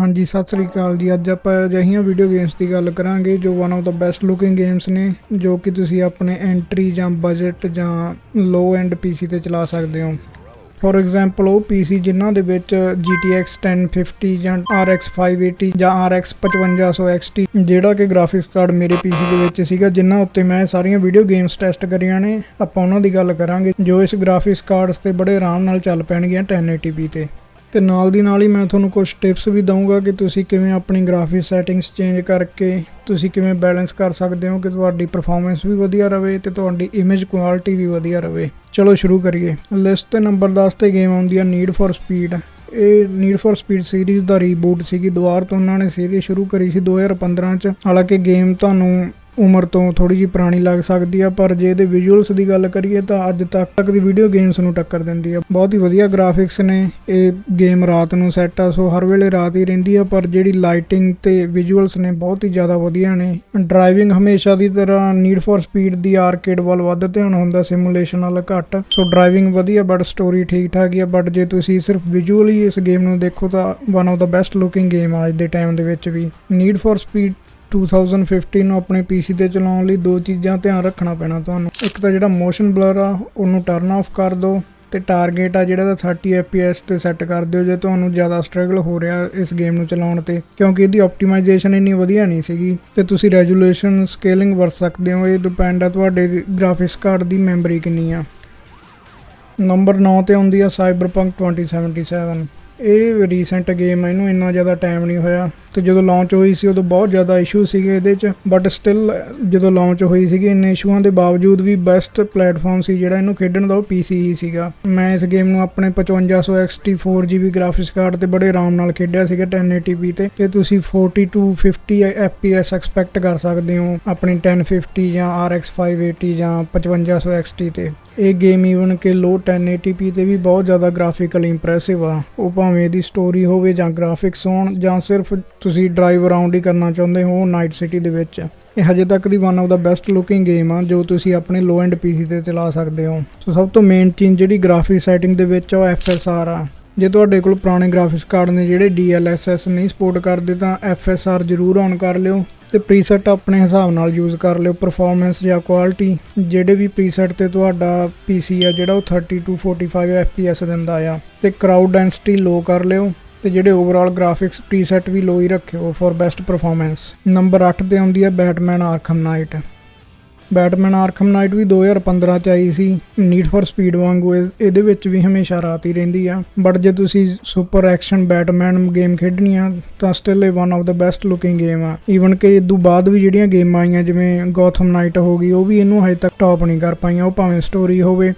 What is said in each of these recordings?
ਹਾਂਜੀ, ਸਤਿ ਸ੍ਰੀ ਅਕਾਲ ਜੀ। ਅੱਜ ਆਪਾਂ ਅਜਿਹੀਆਂ ਵੀਡੀਓ ਗੇਮਸ ਦੀ ਗੱਲ ਕਰਾਂਗੇ ਜੋ one of the best looking games ਨੇ, ਜੋ ਕਿ ਤੁਸੀਂ ਆਪਣੇ ਐਂਟਰੀ ਜਾਂ ਬਜਟ ਜਾਂ ਲੋ ਐਂਡ ਪੀਸੀ ਤੇ ਚਲਾ ਸਕਦੇ ਹੋ। ਫੋਰ ਐਗਜ਼ਾਮਪਲ ਉਹ ਪੀਸੀ ਜਿਨ੍ਹਾਂ ਦੇ ਵਿੱਚ GTX 1050 ਜਾਂ RX 580 ਜਾਂ RX 5500 XT ਜਿਹੜਾ ਕਿ ਗ੍ਰਾਫਿਕਸ ਕਾਰਡ ਮੇਰੇ ਪੀਸੀ ਦੇ ਵਿੱਚ ਸੀਗਾ, ਜਿਨ੍ਹਾਂ ਉੱਤੇ ਮੈਂ ਸਾਰੀਆਂ ਵੀਡੀਓ ਗੇਮਸ ਟੈਸਟ ਕਰੀਆਂ ਨੇ, ਆਪਾਂ ਉਹਨਾਂ ਦੀ ਗੱਲ ਕਰਾਂਗੇ, ਜੋ ਇਸ ਗ੍ਰਾਫਿਕਸ ਕਾਰਡਸ ਤੇ ਬੜੇ ਆਰਾਮ ਨਾਲ ਚੱਲ ਪੈਣਗੀਆਂ 1080p ਤੇ। ਤੇ ਨਾਲ ਦੀ ਨਾਲ ਹੀ ਮੈਂ ਤੁਹਾਨੂੰ ਕੁਝ ਟਿਪਸ ਵੀ ਦਊਂਗਾ ਕਿ ਤੁਸੀਂ ਕਿਵੇਂ ਆਪਣੀ ਗ੍ਰਾਫਿਕ ਸੈਟਿੰਗਸ ਚੇਂਜ ਕਰਕੇ ਤੁਸੀਂ ਕਿਵੇਂ ਬੈਲੈਂਸ ਕਰ ਸਕਦੇ ਹੋ, ਕਿ ਤੁਹਾਡੀ ਪਰਫਾਰਮੈਂਸ ਵੀ ਵਧੀਆ ਰਵੇ ਤੇ ਤੁਹਾਡੀ ਇਮੇਜ ਕੁਆਲਿਟੀ ਵੀ ਵਧੀਆ ਰਵੇ। ਚਲੋ ਸ਼ੁਰੂ ਕਰੀਏ। ਲਿਸਟ ਤੇ ਨੰਬਰ 10 ਤੇ ਗੇਮ ਆਉਂਦੀ ਆ ਨੀਡ ਫॉर ਸਪੀਡ ਇਹ ਨੀਡ ਫॉर ਸਪੀਡ ਸੀਰੀਜ਼ ਦਾ ਰੀਬੂਟ ਸੀਗੀ, ਦੁਬਾਰਾ ਤੋਂ ਉਹਨਾਂ ਨੇ ਸੀਰੀਜ਼ ਸ਼ੁਰੂ ਕਰੀ ਸੀ 2015 ਚ। ਹਾਲਾਂਕਿ ਗੇਮ ਤੁਹਾਨੂੰ ਉਮਰ ਤੋਂ ਥੋੜੀ ਜਿਹੀ ਪੁਰਾਣੀ ਲੱਗ ਸਕਦੀ ਆ, ਪਰ ਜੇ ਇਹਦੇ ਵਿਜ਼ੂਅਲਸ ਦੀ ਗੱਲ ਕਰੀਏ ਤਾਂ ਅੱਜ ਤੱਕ ਤੱਕ ਦੀ ਵੀਡੀਓ ਗੇਮਸ ਨੂੰ ਟੱਕਰ ਦਿੰਦੀ ਆ। ਬਹੁਤ ਹੀ ਵਧੀਆ ਗ੍ਰਾਫਿਕਸ ਨੇ, ਇਹ ਗੇਮ ਰਾਤ ਨੂੰ ਸੈੱਟ ਆ, ਸੋ ਹਰ ਵੇਲੇ ਰਾਤ ਹੀ ਰਹਿੰਦੀ ਆ, ਪਰ ਜਿਹੜੀ ਲਾਈਟਿੰਗ ਤੇ ਵਿਜ਼ੂਅਲਸ ਨੇ ਬਹੁਤ ਹੀ ਜ਼ਿਆਦਾ ਵਧੀਆ ਨੇ। ਡਰਾਈਵਿੰਗ ਹਮੇਸ਼ਾ ਦੀ ਤਰ੍ਹਾਂ ਨੀਡ ਫॉर ਸਪੀਡ ਦੀ ਆਰਕੇਡ ਵੱਲ ਵੱਧ ਧਿਆਨ ਹੁੰਦਾ ਸਿਮੂਲੇਸ਼ਨ ਨਾਲ ਘੱਟ। ਸੋ ਡਰਾਈਵਿੰਗ ਵਧੀਆ ਬਟ ਸਟੋਰੀ ਠੀਕ ਠਾਕ ਹੀ ਆ ਬਟ ਜੇ ਤੁਸੀਂ ਸਿਰਫ ਵਿਜ਼ੂਅਲੀ ਇਸ ਗੇਮ ਨੂੰ ਦੇਖੋ ਤਾਂ one of the best looking game ਆ ਅੱਜ ਦੇ ਟਾਈਮ ਦੇ ਵਿੱਚ ਵੀ। ਨੀਡ ਫॉर ਸਪੀਡ 2015 ਨੂੰ ਆਪਣੇ PC ਤੇ ਚਲਾਉਣ ਲਈ ਦੋ ਚੀਜ਼ਾਂ ਧਿਆਨ ਰੱਖਣਾ ਪੈਣਾ ਤੁਹਾਨੂੰ। ਇੱਕ ਤਾਂ ਜਿਹੜਾ ਮੋਸ਼ਨ ਬਲਰ ਆ, ਉਹਨੂੰ ਟਰਨ ਆਫ ਕਰ ਦਿਓ ਤੇ ਟਾਰਗੇਟ ਆ ਜਿਹੜਾ ਤਾਂ 30 fps ਤੇ ਸੈੱਟ ਕਰ ਦਿਓ ਜੇ ਤੁਹਾਨੂੰ ਜ਼ਿਆਦਾ ਸਟਰਗਲ ਹੋ ਰਿਹਾ ਇਸ ਗੇਮ ਨੂੰ ਚਲਾਉਣ ਤੇ, ਕਿਉਂਕਿ ਇਹਦੀ ਆਪਟੀਮਾਈਜੇਸ਼ਨ ਇੰਨੀ ਵਧੀਆ ਨਹੀਂ ਸੀਗੀ। ਤੇ ਤੁਸੀਂ ਰੈਜ਼ੋਲੂਸ਼ਨ ਸਕੇਲਿੰਗ ਵਰਤ ਸਕਦੇ ਹੋ, ਇਹ ਡਿਪੈਂਡ ਆ ਤੁਹਾਡੇ ਗ੍ਰਾਫਿਕਸ ਕਾਰਡ ਦੀ ਮੈਮਰੀ ਕਿੰਨੀ ਆ। ਨੰਬਰ 9 ਤੇ ਆਉਂਦੀ ਆ ਸਾਈਬਰਪੰਕ 2077 ਇਹ ਰੀਸੈਂਟ ਗੇਮ ਹੈ ਇਹਨੂੰ ਇੰਨਾ ਜ਼ਿਆਦਾ ਟਾਈਮ ਨਹੀਂ ਹੋਇਆ। ਤੇ ਜਦੋਂ ਲਾਂਚ ਹੋਈ ਸੀ, ਉਦੋਂ ਬਹੁਤ ਜ਼ਿਆਦਾ ਇਸ਼ੂ ਸੀਗੇ ਇਹਦੇ 'ਚ ਬਟ ਸਟਿਲ ਜਦੋਂ ਲਾਂਚ ਹੋਈ ਸੀਗੀ, ਇੰਨੇ ਇਸ਼ੂਆਂ ਦੇ ਬਾਵਜੂਦ ਵੀ ਬੈਸਟ ਪਲੇਟਫਾਰਮ ਸੀ ਜਿਹੜਾ ਇਹਨੂੰ ਖੇਡਣ ਦਾ, ਉਹ PC ਹੀ ਸੀਗਾ। ਮੈਂ ਇਸ ਗੇਮ ਨੂੰ ਆਪਣੇ 5500 XT 4GB ਗ੍ਰਾਫਿਕਸ ਕਾਰਡ ਤੇ ਬੜੇ ਆਰਾਮ ਨਾਲ ਖੇਡਿਆ ਸੀਗਾ 1080p ਤੇ। ਤੇ ਤੁਸੀਂ 40 to 50 FPS ਐਕਸਪੈਕਟ ਕਰ ਸਕਦੇ ਹੋ, ਆਪਣੀ 1050 ਜਾਂ RX 580 ਜਾਂ 5500 XT ਤੇ। ਇਹ ਗੇਮ ਈਵਨ ਕਿ ਲੋ 1080p ਤੇ ਵੀ ਬਹੁਤ ਜ਼ਿਆਦਾ ਗ੍ਰਾਫਿਕਲ ਇੰਪ੍ਰੈਸਿਵ ਆ। ਉਹ ਭਾਵੇਂ ਇਹਦੀ ਸਟੋਰੀ ਹੋਵੇ ਜਾਂ ਗ੍ਰਾਫਿਕਸ ਹੋਣ ਜਾਂ ਸਿਰਫ ਤੁਸੀਂ ਡਰਾਈਵ ਅਰਾਊਂਡ ਹੀ ਕਰਨਾ ਚਾਹੁੰਦੇ ਹੋ ਨਾਈਟ ਸਿਟੀ ਦੇ ਵਿੱਚ। ਇਹ ਹਜੇ ਤੱਕ ਦੀ one of the best looking game ਆ ਜੋ ਤੁਸੀਂ ਆਪਣੇ ਲੋ ਐਂਡ ਪੀਸੀ ਤੇ ਚਲਾ ਸਕਦੇ ਹੋ। ਸੋ ਸਭ ਤੋਂ ਮੇਨ ਚੀਜ਼ ਜਿਹੜੀ ਗ੍ਰਾਫਿਕ ਸੈਟਿੰਗ ਦੇ ਵਿੱਚ ਆ ਉਹ FSR ਆ। ਜੇ ਤੁਹਾਡੇ ਕੋਲ ਪੁਰਾਣੇ ਗ੍ਰਾਫਿਕਸ ਕਾਰਡ ਨੇ ਜਿਹੜੇ DLSS ਨਹੀਂ ਸਪੋਰਟ ਕਰਦੇ ਤਾਂ FSR ਜ਼ਰੂਰ ਔਨ ਕਰ ਲਿਓ। ਤੇ ਪ੍ਰੀਸੈਟ ਆਪਣੇ ਹਿਸਾਬ ਨਾਲ ਯੂਜ਼ ਕਰ ਲਿਓ ਪਰਫਾਰਮੈਂਸ ਜਾਂ ਕੁਆਲਿਟੀ ਜਿਹੜੇ ਵੀ ਪ੍ਰੀਸੈਟ ਤੇ ਤੁਹਾਡਾ PC ਆ, ਜਿਹੜਾ ਉਹ 30 to 45 FPS ਦਿੰਦਾ ਆ, ਤੇ ਕਰਾਊਡ ਡੈਂਸਿਟੀ ਲੋ ਕਰ ਲਿਓ, ਤੇ ਜਿਹੜੇ ਓਵਰਆਲ ਗ੍ਰਾਫਿਕਸ ਪ੍ਰੀਸੈਟ ਵੀ ਲੋ ਹੀ ਰੱਖਿਓ ਫॉर ਬੈਸਟ ਪਰਫਾਰਮੈਂਸ ਨੰਬਰ 8 ਤੇ ਆਉਂਦੀ ਹੈ Batman Arkham Knight Batman Arkham night ਵੀ 2015 ਚ ਆਈ ਸੀ। ਨੀਡ ਫॉर ਸਪੀਡ ਵਾਂਗੂ ਇਹਦੇ ਵਿੱਚ ਵੀ ਹਮੇਸ਼ਾ ਰਾਤ ਹੀ ਰਹਿੰਦੀ ਆ। ਬਟ ਜੇ ਤੁਸੀਂ ਸੁਪਰ ਐਕਸ਼ਨ ਬੈਟਮੈਨ ਗੇਮ ਖੇਡਣੀ ਆ ਤਾਂ ਸਟਿਲ ਇਹ one of the best looking game ਆ। ਈਵਨ ਕਿ ਇਦੋਂ ਬਾਅਦ ਵੀ ਜਿਹੜੀਆਂ ਗੇਮਾਂ ਆਈਆਂ, ਜਿਵੇਂ ਗੋਥਮ ਨਾਈਟ ਹੋ ਗਈ, ਉਹ ਵੀ ਇਹਨੂੰ ਹਜੇ ਤੱਕ ਟੌਪ ਨਹੀਂ ਕਰ ਪਾਈਆਂ। ਉਹ ਭਾਵੇਂ ਸਟੋਰੀ ਹੋਵੇ,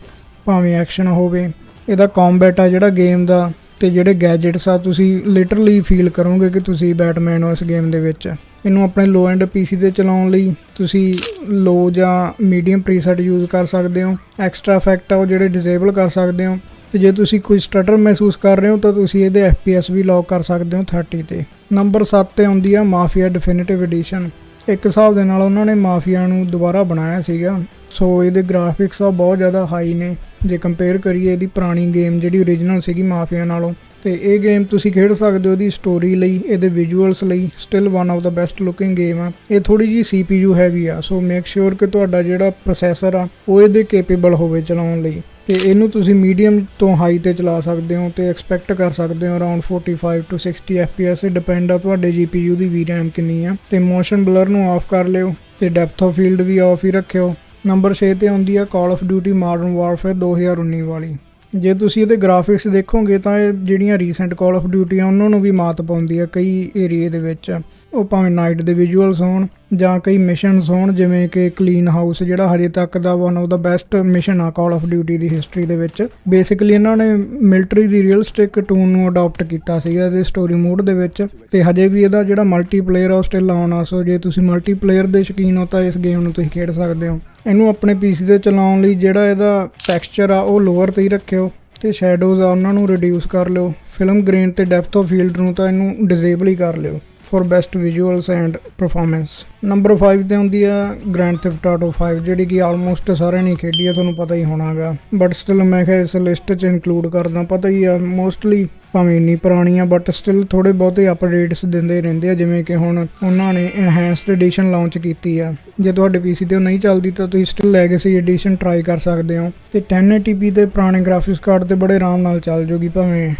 ਭਾਵੇਂ ਐਕਸ਼ਨ ਹੋਵੇ, ਇਹਦਾ ਕੰਬੈਟ ਆ ਜਿਹੜਾ ਗੇਮ ਦਾ, ਤੇ ਜਿਹੜੇ ਗੈਜਟਸ ਆ, ਤੁਸੀਂ ਲਿਟਰਲੀ ਫੀਲ ਕਰੋਗੇ ਕਿ ਤੁਸੀਂ ਬੈਟਮੈਨ ਹੋ ਇਸ ਗੇਮ ਦੇ ਵਿੱਚ। ਇਹਨੂੰ ਆਪਣੇ ਲੋ ਐਂਡ ਪੀਸੀ ਤੇ ਚਲਾਉਣ ਲਈ ਤੁਸੀਂ ਲੋ ਜਾਂ ਮੀਡੀਅਮ ਪ੍ਰੀਸੈਟ ਯੂਜ਼ ਕਰ ਸਕਦੇ ਹੋ। ਐਕਸਟਰਾ ਇਫੈਕਟ ਆ ਉਹ ਜਿਹੜੇ ਡਿਸੇਬਲ ਕਰ ਸਕਦੇ ਹੋ। ਤੇ ਜੇ ਤੁਸੀਂ ਕੋਈ ਸਟਟਰ ਮਹਿਸੂਸ ਕਰ ਰਹੇ ਹੋ, ਤਾਂ ਤੁਸੀਂ ਇਹਦੇ FPS ਵੀ ਲੌਕ ਕਰ ਸਕਦੇ ਹੋ 30 ਤੇ। ਨੰਬਰ 7 ਤੇ ਆਉਂਦੀ ਆ ਮਾਫੀਆ ਡੈਫੀਨਿਟਿਵ ਐਡੀਸ਼ਨ ਇੱਕ ਹਿਸਾਬ ਦੇ ਨਾਲ ਉਹਨਾਂ ਨੇ ਮਾਫੀਆ ਨੂੰ ਦੁਬਾਰਾ ਬਣਾਇਆ ਸੀਗਾ। ਸੋ ਇਹਦੇ ਗ੍ਰਾਫਿਕਸ ਆ ਬਹੁਤ ਜ਼ਿਆਦਾ ਹਾਈ ਨੇ। ਜੇ ਕੰਪੇਅਰ ਕਰੀਏ ਇਹਦੀ ਪੁਰਾਣੀ ਗੇਮ ਜਿਹੜੀ ਓਰੀਜਨਲ ਸੀਗੀ ਮਾਫੀਆ ਨਾਲੋਂ, ਤੇ ਇਹ ਗੇਮ ਤੁਸੀਂ ਖੇਡ ਸਕਦੇ ਹੋ ਇਹਦੀ ਸਟੋਰੀ ਲਈ, ਇਹਦੇ ਵਿਜ਼ੂਅਲਸ ਲਈ still one of the best looking game ਆ। ਇਹ ਥੋੜੀ ਜੀ CPU ਹੈਵੀ ਆ ਸੋ ਮੇਕ ਸ਼ੋਰ ਕਿ ਤੁਹਾਡਾ ਜਿਹੜਾ ਪ੍ਰੋਸੈਸਰ ਆ, ਉਹ ਇਹਦੇ ਕੇਪੇਬਲ ਹੋਵੇ ਚਲਾਉਣ ਲਈ। ਤੇ ਇਹਨੂੰ ਤੁਸੀਂ ਮੀਡੀਅਮ ਤੋਂ ਹਾਈ ਤੇ ਚਲਾ ਸਕਦੇ ਹੋ ਤੇ ਐਕਸਪੈਕਟ ਕਰ ਸਕਦੇ ਹੋ ਅਰਾਊਂਡ 45 ਟੂ 60 FPS ਇਹ ਡਿਪੈਂਡ ਆ ਤੁਹਾਡੇ GPU ਦੀ VRAM ਕਿੰਨੀ ਆ। ਤੇ ਮੋਸ਼ਨ ਬਲਰ ਨੂੰ ਆਫ ਕਰ ਲਿਓ, ਤੇ ਡੈਪਥ ਆਫ ਫੀਲਡ ਵੀ ਆਫ ਹੀ ਰੱਖਿਓ। ਨੰਬਰ 6 ਤੇ ਆਉਂਦੀ ਆ call of duty modern warfare 2019 ਵਾਲੀ। ਜੇ ਤੁਸੀਂ ਇਹਦੇ ਗ੍ਰਾਫਿਕਸ ਦੇਖੋਗੇ ਤਾਂ ਇਹ ਜਿਹੜੀਆਂ ਰੀਸੈਂਟ ਕਾਲ ਆਫ ਡਿਊਟੀ ਆ, ਉਹਨਾਂ ਨੂੰ ਵੀ ਮਾਤ ਪਾਉਂਦੀ ਆ ਕਈ ਏਰੀਏ ਦੇ ਵਿੱਚ। ਉਹ ਭਾਵੇਂ ਨਾਈਟ ਦੇ ਵਿਜ਼ੂਅਲਸ ਹੋਣ ਜਾਂ ਕਈ ਮਿਸ਼ਨਸ ਹੋਣ, ਜਿਵੇਂ ਕਿ ਕਲੀਨ ਹਾਊਸ ਜਿਹੜਾ ਹਜੇ ਤੱਕ ਦਾ one of the best mission ਆ ਕਾਲ ਆਫ ਡਿਊਟੀ ਦੀ ਹਿਸਟਰੀ ਦੇ ਵਿੱਚ। ਬੇਸਿਕਲੀ ਇਹਨਾਂ ਨੇ ਮਿਲਟਰੀ ਦੀ ਰੀਅਲਸਟਿਕ ਟੂਨ ਨੂੰ ਅਡਾਪਟ ਕੀਤਾ ਸੀਗਾ ਇਹਦੇ ਸਟੋਰੀ ਮੋਡ ਦੇ ਵਿੱਚ ਤੇ ਹਜੇ ਵੀ ਇਹਦਾ ਜਿਹੜਾ ਮਲਟੀਪਲੇਅਰ ਆ ਉਹ ਸਟਿਲ ਆਨ ਆ। ਸੋ ਜੇ ਤੁਸੀਂ ਮਲਟੀਪਲੇਅਰ ਦੇ ਸ਼ੌਕੀਨ ਹੋ ਤਾਂ ਇਸ ਗੇਮ ਨੂੰ ਤੁਸੀਂ ਖੇਡ ਸਕਦੇ ਹੋ। ਇਹਨੂੰ ਆਪਣੇ PC ਤੇ ਚਲਾਉਣ ਲਈ ਜਿਹੜਾ ਇਹਦਾ ਟੈਕਸਚਰ ਆ ਉਹ ਲੋਅਰ ਤੇ ਹੀ ਰੱਖਿਓ। ਤੇ ਸ਼ੈਡੋਜ਼ ਆ, ਉਹਨਾਂ ਨੂੰ ਰਿਡਿਊਸ ਕਰ ਲਿਓ। ਫਿਲਮ ਗ੍ਰੇਨ ਤੇ ਡੈਪਥ ਆਫ ਫੀਲਡ ਨੂੰ ਤਾਂ ਇਹਨੂੰ ਡਿਸੇਬਲ ਹੀ ਕਰ ਲਿਓ for best visuals and performance number 5 ਤੇ ਹੁੰਦੀ ਆ ਗ੍ਰੈਂਡ ਥੈਫਟ ਆਟੋ 5 ਜਿਹੜੀ ਕਿ ਆਲਮੋਸਟ ਸਾਰਿਆਂ ਨੇ ਖੇਡੀ ਆ, ਤੁਹਾਨੂੰ ਪਤਾ ਹੀ ਹੋਣਾਗਾ। ਬਟ ਸਟਿਲ ਮੈਂ ਕਿਹਾ ਇਸ ਲਿਸਟ 'ਚ ਇਨਕਲੂਡ ਕਰਦਾ, ਪਤਾ ਹੀ ਆ ਮੋਸਟਲੀ ਭਾਵੇਂ ਇੰਨੀ ਪੁਰਾਣੀ ਆ ਬਟ ਸਟਿਲ ਥੋੜੇ ਬਹੁਤੇ ਅਪਡੇਟਸ ਦਿੰਦੇ ਰਹਿੰਦੇ ਆ, ਜਿਵੇਂ ਕਿ ਹੁਣ ਉਹਨਾਂ ਨੇ ਐਨਹਾਂਸਡ ਐਡੀਸ਼ਨ ਲਾਂਚ ਕੀਤੀ ਆ। ਜੇ ਤੁਹਾਡੇ PC ਤੇ ਉਹ ਨਹੀਂ ਚੱਲਦੀ, ਤਾਂ ਤੁਸੀਂ ਸਟਿਲ ਲੈਗੇਸੀ ਐਡੀਸ਼ਨ ਟਰਾਈ ਕਰ ਸਕਦੇ ਹੋ। ਤੇ 1080p ਦੇ ਪੁਰਾਣੇ ਗ੍ਰਾਫਿਕਸ ਕਾਰਡ ਤੇ ਬੜੇ ਆਰਾਮ ਨਾਲ ਚੱਲ ਜੂਗੀ, ਭਾਵੇਂ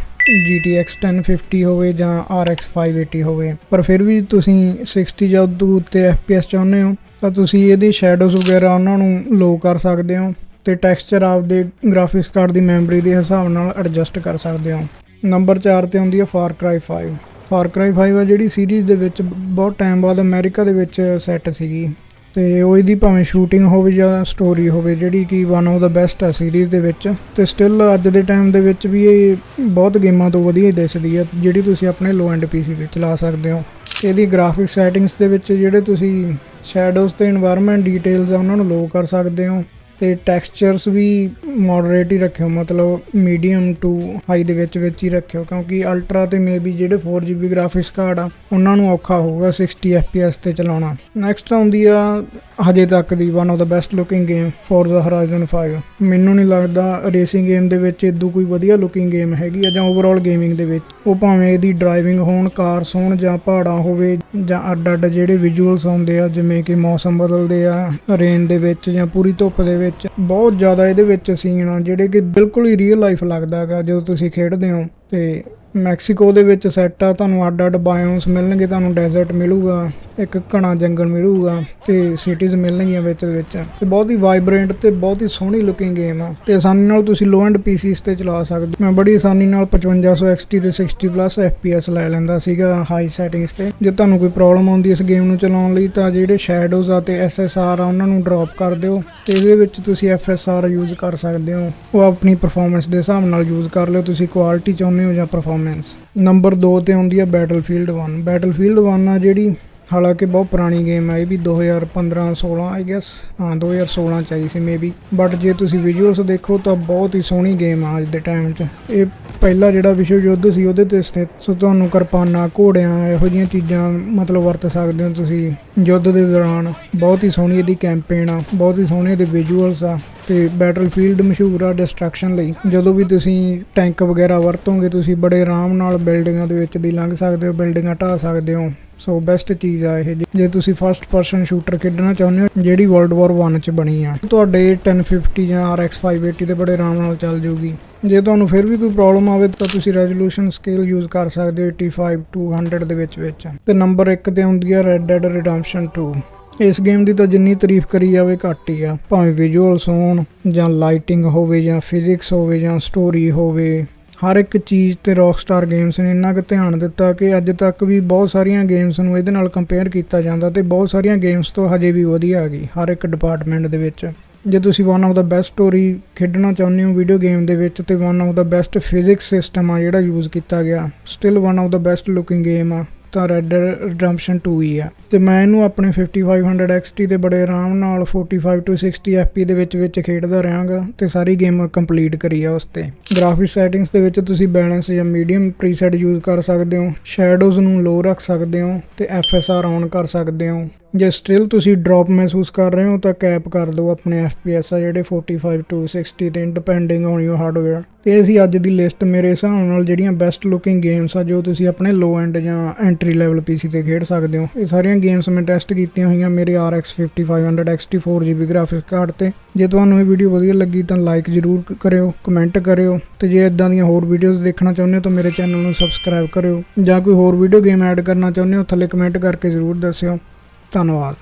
GTX 1050 ਹੋਵੇ ਜਾਂ RX 580 ਹੋਵੇ। ਪਰ ਫਿਰ ਵੀ ਤੁਸੀਂ 60 ਜਾਂ ਉਦੋਂ ਉੱਤੇ FPS ਚਾਹੁੰਦੇ ਹੋ, ਤਾਂ ਤੁਸੀਂ ਇਹਦੇ ਸ਼ੈਡੋਜ਼ ਵਗੈਰਾ ਉਹਨਾਂ ਨੂੰ ਲੋ ਕਰ ਸਕਦੇ ਹੋ ਤੇ ਟੈਕਸਚਰ ਆਪਦੇ ਗ੍ਰਾਫਿਕਸ ਕਾਰਡ ਦੀ ਮੈਮਰੀ ਦੇ ਹਿਸਾਬ ਨਾਲ ਐਡਜਸਟ ਕਰ ਸਕਦੇ ਹੋ। ਨੰਬਰ 4 ਤੇ ਆਉਂਦੀ ਹੈ ਫਾਰ ਕਰਾਈ 5 ਫਾਰ ਕਰਾਈ 5 ਆ ਜਿਹੜੀ ਸੀਰੀਜ਼ ਦੇ ਵਿੱਚ ਬਹੁਤ ਟਾਈਮ ਬਾਅਦ ਅਮਰੀਕਾ ਦੇ ਵਿੱਚ ਸੈੱਟ ਸੀਗੀ। ਤੇ ਉਹ ਇਹਦੀ ਭਾਵੇਂ ਸ਼ੂਟਿੰਗ ਹੋਵੇ ਜਾਂ ਸਟੋਰੀ ਹੋਵੇ, ਜਿਹੜੀ ਕਿ ਵਨ ਆਫ ਦਾ ਬੈਸਟ ਆ ਸੀਰੀਜ਼ ਦੇ ਵਿੱਚ। ਤੇ ਸਟਿਲ ਅੱਜ ਦੇ ਟਾਈਮ ਦੇ ਵਿੱਚ ਵੀ ਇਹ ਬਹੁਤ ਗੇਮਾਂ ਤੋਂ ਵਧੀਆ ਹੀ ਦਿਸਦੀ ਹੈ ਜਿਹੜੀ ਤੁਸੀਂ ਆਪਣੇ ਲੋ ਐਂਡ ਪੀਸੀ ਤੇ ਚਲਾ ਸਕਦੇ ਹੋ। ਇਹਦੀ ਗ੍ਰਾਫਿਕ ਸੈਟਿੰਗਸ ਦੇ ਵਿੱਚ ਜਿਹੜੇ ਤੁਸੀਂ ਸ਼ੈਡੋਜ਼ ਤੇ এনवायरमेंट ਡੀਟੇਲਸ ਆ, ਉਹਨਾਂ ਨੂੰ ਲੋ ਕਰ ਸਕਦੇ ਹੋ। ਤੇ ਟੈਕਸਚਰਸ ਵੀ ਮੋਡਰੇਟ ਹੀ ਰੱਖਿਓ, ਮਤਲਬ ਮੀਡੀਅਮ ਟੂ ਹਾਈ ਦੇ ਵਿੱਚ ਵਿੱਚ ਹੀ ਰੱਖਿਓ, ਕਿਉਂਕਿ ਅਲਟਰਾ ਤੇ ਮੇਬੀ ਜਿਹੜੇ 4GB ਗ੍ਰਾਫਿਕਸ ਕਾਰਡ ਆ, ਉਹਨਾਂ ਨੂੰ ਔਖਾ ਹੋਊਗਾ 60 FPS ਤੇ ਚਲਾਉਣਾ। ਨੈਕਸਟ ਆਉਂਦੀ ਆ ਹਜੇ ਤੱਕ ਦੀ one of the best looking game Forza Horizon 5 ਮੈਨੂੰ ਨਹੀਂ ਲੱਗਦਾ ਰੇਸਿੰਗ ਗੇਮ ਦੇ ਵਿੱਚ ਇਦੋਂ ਕੋਈ ਵਧੀਆ ਲੁਕਿੰਗ ਗੇਮ ਹੈਗੀ ਆ ਜਾਂ ਓਵਰਆਲ ਗੇਮਿੰਗ ਦੇ ਵਿੱਚ। ਉਹ ਭਾਵੇਂ ਇਹਦੀ ਡਰਾਈਵਿੰਗ ਹੋਣ ਕਾਰਸ ਹੋਣ ਜਾਂ ਪਹਾੜਾਂ ਹੋਵੇ ਜਾਂ ਅੱਡ ਅੱਡ ਜਿਹੜੇ ਵਿਜ਼ੂਅਲਸ ਆਉਂਦੇ ਆ, ਜਿਵੇਂ ਕਿ ਮੌਸਮ ਬਦਲਦੇ ਆ ਰੇਨ ਦੇ ਵਿੱਚ ਜਾਂ ਪੂਰੀ ਧੁੱਪ ਦੇ ਵਿੱਚ ਬਹੁਤ ਜ਼ਿਆਦਾ ਇਹਦੇ ਵਿੱਚ ਸੀਨ ਆ, ਜਿਹੜੇ ਕਿ ਬਿਲਕੁਲ ਹੀ ਰੀਅਲ ਲਾਈਫ ਲੱਗਦਾ ਹੈਗਾ ਜਦੋਂ ਤੁਸੀਂ ਖੇਡਦੇ ਹੋ। ਤੇ ਮੈਕਸੀਕੋ ਦੇ ਵਿੱਚ ਸੈੱਟ ਆ, ਤੁਹਾਨੂੰ ਅੱਡ ਅੱਡ ਬਾਇਓਸ ਮਿਲਣਗੇ, ਤੁਹਾਨੂੰ ਡੈਜ਼ਰਟ ਮਿਲੂਗਾ। ਇੱਕ ਘਣਾ ਜੰਗਲ ਮਿਲੂਗਾ ਤੇ ਸਿਟੀਜ਼ ਮਿਲਣਗੀਆਂ ਵਿੱਚ ਦੇ ਵਿੱਚ। ਤੇ ਬਹੁਤ ਹੀ ਵਾਈਬ੍ਰੈਂਟ ਤੇ ਬਹੁਤ ਹੀ ਸੋਹਣੀ ਲੁਕਿੰਗ ਗੇਮ ਆ। ਤੇ ਆਸਾਨੀ ਨਾਲ ਤੁਸੀਂ ਲੋ ਐਂਡ ਪੀਸੀਸ ਤੇ ਚਲਾ ਸਕਦੇ ਹੋ। ਮੈਂ ਬੜੀ ਆਸਾਨੀ ਨਾਲ 5500 XT ਤੇ 60 ਪਲੱਸ FPS ਲੈ ਲੈਂਦਾ ਸੀਗਾ ਹਾਈ ਸੈਟਿੰਗਸ ਤੇ। ਜੇ ਤੁਹਾਨੂੰ ਕੋਈ ਪ੍ਰੋਬਲਮ ਆਉਂਦੀ ਇਸ ਗੇਮ ਨੂੰ ਚਲਾਉਣ ਲਈ, ਤਾਂ ਜਿਹੜੇ ਸ਼ੈਡੋਜ਼ ਆ ਤੇ SSR ਆ, ਉਹਨਾਂ ਨੂੰ ਡ੍ਰੌਪ ਕਰ ਦਿਓ। ਤੇ ਇਹਦੇ ਵਿੱਚ ਤੁਸੀਂ FSR ਯੂਜ਼ ਕਰ ਸਕਦੇ ਹੋ। ਉਹ ਆਪਣੀ ਪਰਫਾਰਮੈਂਸ ਦੇ ਹਿਸਾਬ ਨਾਲ ਯੂਜ਼ ਕਰ ਲਿਓ। ਤੁਸੀਂ ਕੁਆਲਿਟੀ ਚਾਹੁੰਦੇ ਹੋ ਜਾਂ ਪਰਫਾਰਮੈਂਸ ਨੰਬਰ 2 ਤੇ ਆਉਂਦੀ ਹੈ ਬੈਟਲਫੀਲਡ 1 ਬੈਟਲਫੀਲਡ 1 ਆ ਜਿਹੜੀ ਹਾਲਾਂਕਿ ਬਹੁਤ ਪੁਰਾਣੀ ਗੇਮ ਹੈ ਇਹ ਵੀ 2015 16 ਆਈ ਗੈਸ ਹਾਂ 2016 ਚ ਆਈ ਸੀ ਮੇਬੀ ਬਟ ਜੇ ਤੁਸੀਂ ਵਿਜ਼ੂਅਲਸ ਦੇਖੋ ਤਾਂ ਬਹੁਤ ਹੀ ਸੋਹਣੀ ਗੇਮ ਆ ਅੱਜ ਦੇ ਟਾਈਮ 'ਚ। ਇਹ ਪਹਿਲਾ ਜਿਹੜਾ ਵਿਸ਼ਵ ਯੁੱਧ ਸੀ, ਉਹਦੇ ਤੇ ਸਥਿਤ ਸੋ, ਤੁਹਾਨੂੰ ਕਿਰਪਾਨਾਂ, ਘੋੜਿਆਂ, ਇਹੋ ਜਿਹੀਆਂ ਚੀਜ਼ਾਂ ਮਤਲਬ ਵਰਤ ਸਕਦੇ ਹੋ ਤੁਸੀਂ ਯੁੱਧ ਦੇ ਦੌਰਾਨ। ਬਹੁਤ ਹੀ ਸੋਹਣੀ ਇਹਦੀ ਕੈਂਪੇਨ ਆ, ਬਹੁਤ ਹੀ ਸੋਹਣੇ ਇਹਦੇ ਵਿਜ਼ੂਅਲਸ ਆ ਤੇ ਬੈਟਲਫੀਲਡ ਮਸ਼ਹੂਰ ਆ ਡਿਸਟਰਕਸ਼ਨ ਲਈ। ਜਦੋਂ ਵੀ ਤੁਸੀਂ ਟੈਂਕ ਵਗੈਰਾ ਵਰਤੋਗੇ, ਤੁਸੀਂ ਬੜੇ ਆਰਾਮ ਨਾਲ ਬਿਲਡਿੰਗਾਂ ਦੇ ਵਿੱਚ ਦੀ ਲੰਘ ਸਕਦੇ ਹੋ ਬਿਲਡਿੰਗਾਂ ਢਾਹ ਸਕਦੇ ਹੋ। ਸੋ ਬੈਸਟ ਚੀਜ਼ ਆ ਇਹ ਜੇ। ਤੁਸੀਂ ਫਸਟ ਪਰਸਨ ਸ਼ੂਟਰ ਖੇਡਣਾ ਚਾਹੁੰਦੇ ਹੋ, ਜਿਹੜੀ ਵਰਲਡ ਵਾਰ 1 ਚ ਬਣੀ ਆ, ਤੁਹਾਡੇ 1050 ਜਾਂ RX 580 ਤੇ ਬੜੇ ਆਰਾਮ ਨਾਲ ਚੱਲ ਜੂਗੀ ਜੇ ਤੁਹਾਨੂੰ ਫਿਰ ਵੀ ਕੋਈ ਪ੍ਰੋਬਲਮ ਆਵੇ ਤਾਂ ਤੁਸੀਂ ਰੈਜ਼ੋਲੂਸ਼ਨ ਸਕੇਲ ਯੂਜ਼ ਕਰ ਸਕਦੇ ਹੋ 85 200 ਦੇ ਵਿੱਚ ਵਿੱਚ। ਤੇ ਨੰਬਰ 1 ਤੇ ਹੁੰਦੀ ਹੈ Red Dead Redemption 2 ਇਸ ਗੇਮ ਦੀ ਤਾਂ ਜਿੰਨੀ ਤਾਰੀਫ ਕਰੀ ਜਾਵੇ ਘੱਟ ਹੀ ਆ। ਭਾਵੇਂ ਵਿਜ਼ੂਅਲਸ ਹੋਣ ਜਾਂ ਲਾਈਟਿੰਗ ਹੋਵੇ ਜਾਂ ਫਿਜ਼ਿਕਸ ਹੋਵੇ ਜਾਂ ਸਟੋਰੀ ਹੋਵੇ, ਹਰ ਇੱਕ ਚੀਜ਼ ਤੇ ਰੌਕਸਟਾਰ ਗੇਮਸ ਨੇ ਇੰਨਾ ਕੁ ਧਿਆਨ ਦਿੱਤਾ ਕਿ ਅੱਜ ਤੱਕ ਵੀ ਬਹੁਤ ਸਾਰੀਆਂ ਗੇਮਸ ਨੂੰ ਇਹਦੇ ਨਾਲ ਕੰਪੇਅਰ ਕੀਤਾ ਜਾਂਦਾ ਤੇ ਬਹੁਤ ਸਾਰੀਆਂ ਗੇਮਸ ਤੋਂ ਹਜੇ ਵੀ ਵਧੀਆ ਹੈਗੀ ਹਰ ਇੱਕ ਡਿਪਾਰਟਮੈਂਟ ਦੇ ਵਿੱਚ। ਜੇ ਤੁਸੀਂ one of the best story ਖੇਡਣਾ ਚਾਹੁੰਦੇ ਹੋ ਵੀਡੀਓ ਗੇਮ ਦੇ ਵਿੱਚ, ਤੇ one of the best physics system ਆ ਜਿਹੜਾ ਯੂਜ਼ ਕੀਤਾ ਗਿਆ still one of the best looking game ਆ, ਤਾਂ ਰੈਡ Dead Redemption 2 ਹੀ ਆ। ਤੇ ਮੈਂ ਇਹਨੂੰ ਆਪਣੇ 5500 XT ਤੇ ਬੜੇ ਆਰਾਮ ਨਾਲ 45 to 60 FP ਦੇ ਵਿੱਚ ਵਿੱਚ ਖੇਡਦਾ ਰਹਾਂਗਾ, ਤੇ ਸਾਰੀ ਗੇਮ ਕੰਪਲੀਟ ਕਰੀ ਆ ਉਸ ਤੇ। ਗ੍ਰਾਫਿਕ ਸੈਟਿੰਗਸ ਦੇ ਵਿੱਚ ਤੁਸੀਂ ਬੈਲੈਂਸ ਜਾਂ ਮੀਡੀਅਮ ਪ੍ਰੀਸੈਟ ਯੂਜ਼ ਕਰ ਸਕਦੇ ਹੋ ਸ਼ੈਡੋਜ਼ ਨੂੰ ਲੋ ਰੱਖ ਸਕਦੇ ਹੋ, ਤੇ FSR ਔਨ ਕਰ ਸਕਦੇ ਹੋ। ਜੇ ਸਟਿਲ ਤੁਸੀਂ ਡ੍ਰੌਪ ਮਹਿਸੂਸ ਕਰ ਰਹੇ ਹੋ, ਤਾਂ ਕੈਪ ਕਰ ਦਿਓ ਆਪਣੇ FPS ਆ ਜਿਹੜੇ 45 ਟੂ 60 ਤੇ ਡਿਪੈਂਡਿੰਗ ਔਨ ਯੂਰ ਹਾਰਡਵੇਅਰ ਤੇ ਇਹ ਸੀ ਅੱਜ ਦੀ ਲਿਸਟ ਮੇਰੇ ਹਿਸਾਬ ਨਾਲ ਜਿਹੜੀਆਂ ਬੈਸਟ ਲੁਕਿੰਗ ਗੇਮਸ ਆ, ਜੋ ਤੁਸੀਂ ਆਪਣੇ ਲੋ ਐਂਡ ਜਾਂ ਐਂਟਰੀ ਲੈਵਲ PC ਤੇ ਖੇਡ ਸਕਦੇ ਹੋ। ਇਹ ਸਾਰੀਆਂ ਗੇਮਸ ਮੈਂ ਟੈਸਟ ਕੀਤੀਆਂ ਹੋਈਆਂ ਮੇਰੇ RX 5500 XT 4GB graphics card ਤੇ। ਜੇ ਤੁਹਾਨੂੰ ਇਹ ਵੀਡੀਓ ਵਧੀਆ ਲੱਗੀ ਤਾਂ ਲਾਈਕ ਜ਼ਰੂਰ ਕਰਿਓ ਕਮੈਂਟ ਕਰਿਓ। ਤੇ ਜੇ ਇਦਾਂ ਦੀਆਂ ਹੋਰ ਵੀਡੀਓਜ਼ ਦੇਖਣਾ ਚਾਹੁੰਦੇ ਹੋ ਤਾਂ ਮੇਰੇ ਚੈਨਲ ਨੂੰ ਸਬਸਕ੍ਰਾਈਬ ਕਰਿਓ। ਜਾਂ ਕੋਈ ਹੋਰ ਵੀਡੀਓ ਗੇਮ ਐਡ ਕਰਨਾ ਚਾਹੁੰਦੇ ਹੋ, ਥੱਲੇ ਕਮੈਂਟ ਕਰਕੇ ਜ਼ਰੂਰ ਦੱਸਿਓ। ਧੰਨਵਾਦ।